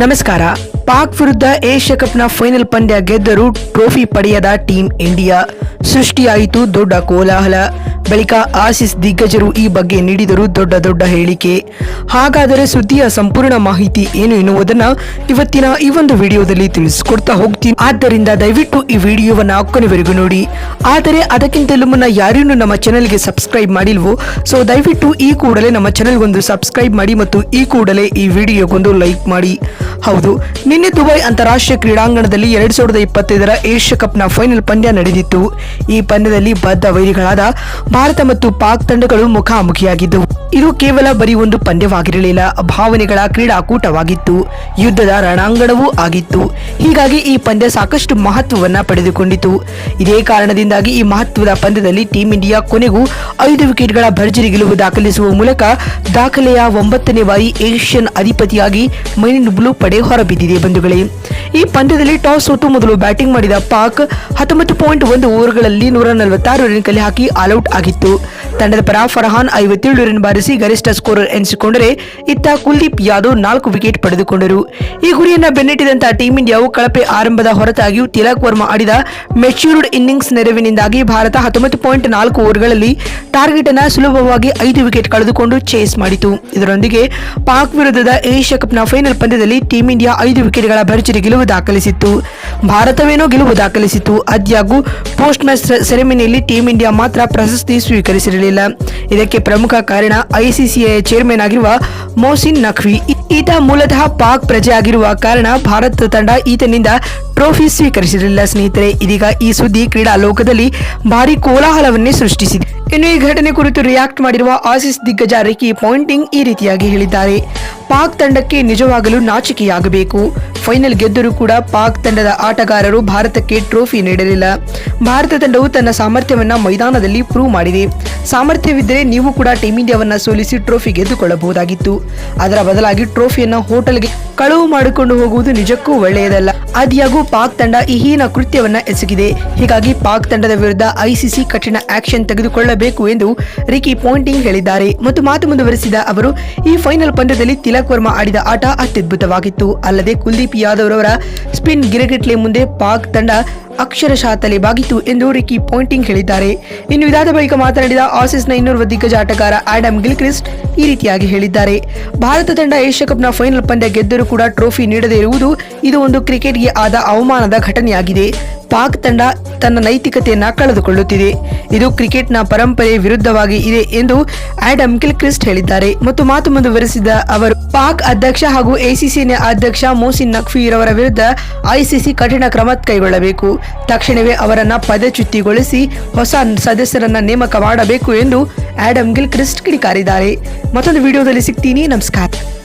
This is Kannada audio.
ನಮಸ್ಕಾರ. ಪಾಕ್ ವಿರುದ್ಧ ಏಷ್ಯಾ ಕಪ್ನ ಫೈನಲ್ ಪಂದ್ಯ ಗೆದ್ದರೂ ಟ್ರೋಫಿ ಪಡೆಯದ ಟೀಂ ಇಂಡಿಯಾ. ಸೃಷ್ಟಿಯಾಯಿತು ದೊಡ್ಡ ಕೋಲಾಹಲ. ಬಳಿಕ ಆಸಿಸ್ ದಿಗ್ಗಜರು ಈ ಬಗ್ಗೆ ನೀಡಿದರು ದೊಡ್ಡ ದೊಡ್ಡ ಹೇಳಿಕೆ. ಹಾಗಾದರೆ ಸುದ್ದಿಯ ಸಂಪೂರ್ಣ ಮಾಹಿತಿ ಏನು ಎನ್ನುವುದನ್ನ ಇವತ್ತಿನ ಈ ಒಂದು ವಿಡಿಯೋದಲ್ಲಿ ತಿಳಿಸಿಕೊಡ್ತಾ ಹೋಗ್ತೀನಿ. ಆದ್ದರಿಂದ ದಯವಿಟ್ಟು ಈ ವಿಡಿಯೋವನ್ನ ಕೊನೆವರೆಗೂ ನೋಡಿ. ಆದರೆ ಅದಕ್ಕಿಂತಲೂ ಮುನ್ನ ಯಾರೇನು ನಮ್ಮ ಚಾನೆಲ್ಗೆ ಸಬ್ಸ್ಕ್ರೈಬ್ ಮಾಡಿಲ್ವೋ, ಸೊ ದಯವಿಟ್ಟು ಈ ಕೂಡಲೇ ನಮ್ಮ ಚಾನೆಲ್ಗೊಂದು ಸಬ್ಸ್ಕ್ರೈಬ್ ಮಾಡಿ ಮತ್ತು ಈ ಕೂಡಲೇ ಈ ವಿಡಿಯೋಗೊಂದು ಲೈಕ್ ಮಾಡಿ. ಹೌದು, ನಿನ್ನೆ ದುಬೈ ಅಂತಾರಾಷ್ಟ್ರೀಯ ಕ್ರೀಡಾಂಗಣದಲ್ಲಿ ಎರಡ್ ಸಾವಿರದ ಇಪ್ಪತ್ತೈದರ ಏಷ್ಯಾ ಕಪ್ನ ಫೈನಲ್ ಪಂದ್ಯ ನಡೆದಿತ್ತು. ಈ ಪಂದ್ಯದಲ್ಲಿ ಬದ್ಧ ವೈರಿಗಳಾದ ಭಾರತ ಮತ್ತು ಪಾಕ್ ತಂಡಗಳು ಮುಖಾಮುಖಿಯಾಗಿದ್ದವು. ಇದು ಕೇವಲ ಬರೀ ಒಂದು ಪಂದ್ಯವಾಗಿರಲಿಲ್ಲ. ಭಾವನೆಗಳ ಕ್ರೀಡಾಕೂಟವಾಗಿತ್ತು. ಯುದ್ಧದ ರಣಾಂಗಣವೂ ಆಗಿತ್ತು. ಹೀಗಾಗಿ ಈ ಪಂದ್ಯ ಸಾಕಷ್ಟು ಮಹತ್ವವನ್ನ ಪಡೆದುಕೊಂಡಿತು. ಇದೇ ಕಾರಣದಿಂದಾಗಿ ಈ ಮಹತ್ವದ ಪಂದ್ಯದಲ್ಲಿ ಟೀಂ ಇಂಡಿಯಾ ಕೊನೆಗೂ ಐದು ವಿಕೆಟ್ಗಳ ಭರ್ಜರಿ ಗೆಲುವು ದಾಖಲಿಸುವ ಮೂಲಕ ದಾಖಲೆಯ ಒಂಬತ್ತನೇ ಬಾರಿ ಏಷ್ಯನ್ ಅಧಿಪತಿಯಾಗಿ ಮೈನಿನ್ ಬ್ಲೂ ಪಡೆ ಹೊರಬಿದ್ದಿದೆ ಬಂಧುಗಳೇ. ಈ ಪಂದ್ಯದಲ್ಲಿ ಟಾಸ್ ಸೋತು ಮೊದಲು ಬ್ಯಾಟಿಂಗ್ ಮಾಡಿದ ಪಾಕ್ ಹತ್ತೊಂಬತ್ತು ಪಾಯಿಂಟ್ ಒಂದು ಓವರ್ಗಳಲ್ಲಿ ನೂರ ನಲವತ್ತಾರು ರನ್ ಕಲೆ ಹಾಕಿ ಆಲ್ಔಟ್ ಆಗಿತ್ತು. ತಂಡದ ಪರ ಫರ್ಹಾನ್ ಐವತ್ತೇಳು ರನ್ ಬಾರಿಸಿ ಗರಿಷ್ಠ ಸ್ಕೋರರ್ ಎನಿಸಿಕೊಂಡರೆ ಇತ್ತ ಕುಲ್ದೀಪ್ ಯಾದವ್ ನಾಲ್ಕು ವಿಕೆಟ್ ಪಡೆದುಕೊಂಡರು. ಈ ಗುರಿಯನ್ನ ಬೆನ್ನಟ್ಟಿದಂತಹ ಟೀಂ ಇಂಡಿಯಾವು ಕಳಪೆ ಆರಂಭದ ಹೊರತಾಗಿಯೂ ತಿಲಕ್ ವರ್ಮಾ ಆಡಿದ ಮೆಚ್ಯೂರ್ಡ್ ಇನ್ನಿಂಗ್ಸ್ ನೆರವಿನಿಂದಾಗಿ ಭಾರತ ಹತ್ತೊಂಬತ್ತು ಪಾಯಿಂಟ್ ನಾಲ್ಕು ಓವರ್ಗಳಲ್ಲಿ ಟಾರ್ಗೆಟ್ ಅನ್ನು ಸುಲಭವಾಗಿ ಐದು ವಿಕೆಟ್ ಕಳೆದುಕೊಂಡು ಚೇಸ್ ಮಾಡಿತು. ಇದರೊಂದಿಗೆ ಪಾಕ್ ವಿರುದ್ಧದ ಏಷ್ಯಾ ಕಪ್ನ ಫೈನಲ್ ಪಂದ್ಯದಲ್ಲಿ ಟೀಂ ಇಂಡಿಯಾ ಐದು ವಿಕೆಟ್ಗಳ ಭರ್ಜರಿ ಗೆಲುವು ದಾಖಲಿಸಿತ್ತು. ಭಾರತವೇನೋ ಗೆಲುವು ದಾಖಲಿಸಿತ್ತು. ಆದ್ಯಾಗೂ ಪೋಸ್ಟ್ ಮ್ಯಾಚ್ ಸೆರೆಮನಿಯಲ್ಲಿ ಟೀಂ ಇಂಡಿಯಾ ಮಾತ್ರ ಪ್ರಶಸ್ತಿ ಸ್ವೀಕರಿಸಿರಲಿಲ್ಲ. ಇದಕ್ಕೆ ಪ್ರಮುಖ ಕಾರಣ ಐಸಿಸಿಎ ಚೇರ್ಮನ್ ಆಗಿರುವ ಮೋಸಿನ್ ನಖ್ವಿ. ಈತ ಮೂಲತಃ ಪಾಕ್ ಪ್ರಜೆ ಆಗಿರುವ ಕಾರಣ ಭಾರತ ತಂಡ ಈತನಿಂದ ಟ್ರೋಫಿ ಸ್ವೀಕರಿಸಿರಲಿಲ್ಲ ಸ್ನೇಹಿತರೆ, ಇದೀಗ ಈ ಸುದ್ದಿ ಕ್ರೀಡಾ ಲೋಕದಲ್ಲಿ ಭಾರಿ ಕೋಲಾಹಲವನ್ನೇ ಸೃಷ್ಟಿಸಿದೆ. ಇನ್ನು ಈ ಘಟನೆ ಕುರಿತು ರಿಯಾಕ್ಟ್ ಮಾಡಿರುವ ಆಸಿಸ್ ದಿಗ್ಗಜ ರಿಕಿ ಪಾಯಿಂಟಿಂಗ್ ಈ ರೀತಿಯಾಗಿ ಹೇಳಿದ್ದಾರೆ. ಪಾಕ್ ತಂಡಕ್ಕೆ ನಿಜವಾಗಲು ನಾಚಿಕೆಯಾಗಬೇಕು. ಫೈನಲ್ ಗೆದ್ದರೂ ಕೂಡ ಪಾಕ್ ತಂಡದ ಆಟಗಾರರು ಭಾರತಕ್ಕೆ ಟ್ರೋಫಿ ನೀಡಲಿಲ್ಲ. ಭಾರತ ತಂಡವು ತನ್ನ ಸಾಮರ್ಥ್ಯವನ್ನ ಮೈದಾನದಲ್ಲಿ ಪ್ರೂವ್ ಮಾಡಿದೆ. ಸಾಮರ್ಥ್ಯವಿದ್ದರೆ ನೀವು ಕೂಡ ಟೀಮ್ ಇಂಡಿಯಾವನ್ನ ಸೋಲಿಸಿ ಟ್ರೋಫಿ ಗೆದ್ದುಕೊಳ್ಳಬಹುದಾಗಿತ್ತು. ಅದರ ಬದಲಾಗಿ ಟ್ರೋಫಿಯನ್ನ ಹೋಟೆಲ್ಗೆ ಕಳುವು ಮಾಡಿಕೊಂಡು ಹೋಗುವುದು ನಿಜಕ್ಕೂ ಒಳ್ಳೆಯದಲ್ಲ. ಆದ್ಯಾಗೂ ಪಾಕ್ ತಂಡ ಈ ಹೀನ ಕೃತ್ಯವನ್ನ ಎಸಗಿದೆ. ಹೀಗಾಗಿ ಪಾಕ್ ತಂಡದ ವಿರುದ್ಧ ಐಸಿಸಿ ಕಠಿಣ ಆಕ್ಷನ್ ತೆಗೆದುಕೊಳ್ಳಬೇಕು ಎಂದು ರಿಕಿ ಪಾಯಿಂಟಿಂಗ್ ಹೇಳಿದ್ದಾರೆ. ಮತ್ತು ಮಾತು ಮುಂದುವರೆಸಿದ ಅವರು, ಈ ಫೈನಲ್ ಪಂದ್ಯದಲ್ಲಿ ತಿಲಕ್ ವರ್ಮಾ ಆಡಿದ ಆಟ ಅತ್ಯದ್ಭುತವಾಗಿತ್ತು. ಅಲ್ಲದೆ ಕುಲ್ದೀಪ್ ಯಾದವ್ ಅವರ ಸ್ಪಿನ್ ಗಿರಗಿಟ್ಲೆ ಮುಂದೆ ಪಾಕ್ ತಂಡ ಅಕ್ಷರಶಃ ತಲೆಬಾಗಿತು ಎಂದು ರಿಕಿ ಪಾಯಿಂಟಿಂಗ್ ಹೇಳಿದ್ದಾರೆ. ಇನ್ನು ಇದಾದ ಬಳಿಕ ಮಾತನಾಡಿದ ಆಸೀಸ್ನ ಇನ್ನೋರ್ವ ದಿಗ್ಗಜ ಆಟಗಾರ ಆಡಮ್ ಗಿಲ್ಕ್ರಿಸ್ಟ್ ಈ ರೀತಿಯಾಗಿ ಹೇಳಿದ್ದಾರೆ. ಭಾರತ ತಂಡ ಏಷ್ಯಾ ಕಪ್ನ ಫೈನಲ್ ಪಂದ್ಯ ಗೆದ್ದರೂ ಕೂಡ ಟ್ರೋಫಿ ನೀಡದೇ ಇರುವುದು ಇದು ಒಂದು ಕ್ರಿಕೆಟ್ಗೆ ಆದ ಅವಮಾನದ ಘಟನೆಯಾಗಿದೆ. ಪಾಕ್ ತಂಡ ತನ್ನ ನೈತಿಕತೆಯನ್ನ ಕಳೆದುಕೊಳ್ಳುತ್ತಿದೆ. ಇದು ಕ್ರಿಕೆಟ್ನ ಪರಂಪರೆ ವಿರುದ್ಧವಾಗಿ ಇದೆ ಎಂದು ಆಡಮ್ ಕಿಲ್ಕ್ರಿಸ್ಟ್ ಹೇಳಿದ್ದಾರೆ. ಮತ್ತು ಮಾತು ಮುಂದುವರೆಸಿದ ಅವರು, ಪಾಕ್ ಅಧ್ಯಕ್ಷ ಹಾಗೂ ಎಸಿಸಿ ಅಧ್ಯಕ್ಷ ಮೋಸಿನ್ ಅವರ ವಿರುದ್ಧ ಐಸಿಸಿ ಕಠಿಣ ಕ್ರಮ ಕೈಗೊಳ್ಳಬೇಕು. ತಕ್ಷಣವೇ ಅವರನ್ನ ಪದಚ್ಯುತಿಗೊಳಿಸಿ ಹೊಸ ಸದಸ್ಯರನ್ನ ನೇಮಕ ಮಾಡಬೇಕು ಎಂದು ಆಡಮ್ ಗಿಲ್ ಕ್ರಿಸ್ಟ್ ಕಿಡಿಕಾರಿದ್ದಾರೆ. ಮತ್ತೊಂದು ವಿಡಿಯೋದಲ್ಲಿ ಸಿಗ್ತೀನಿ. ನಮಸ್ಕಾರ.